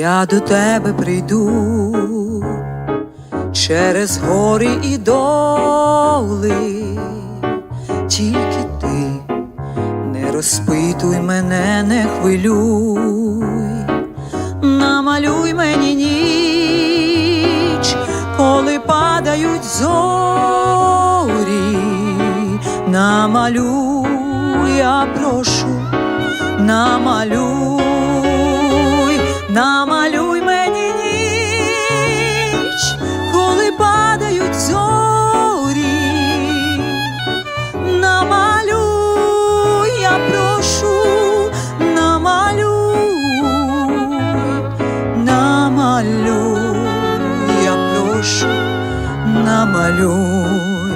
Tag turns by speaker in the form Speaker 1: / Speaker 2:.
Speaker 1: я до тебе прийду через гори і доли, тільки ти не розпитуй мене, не хвилюй, намалюй мені ніч, коли падають зорі, намалюй, я прошу, намалюй, намалюй малюй.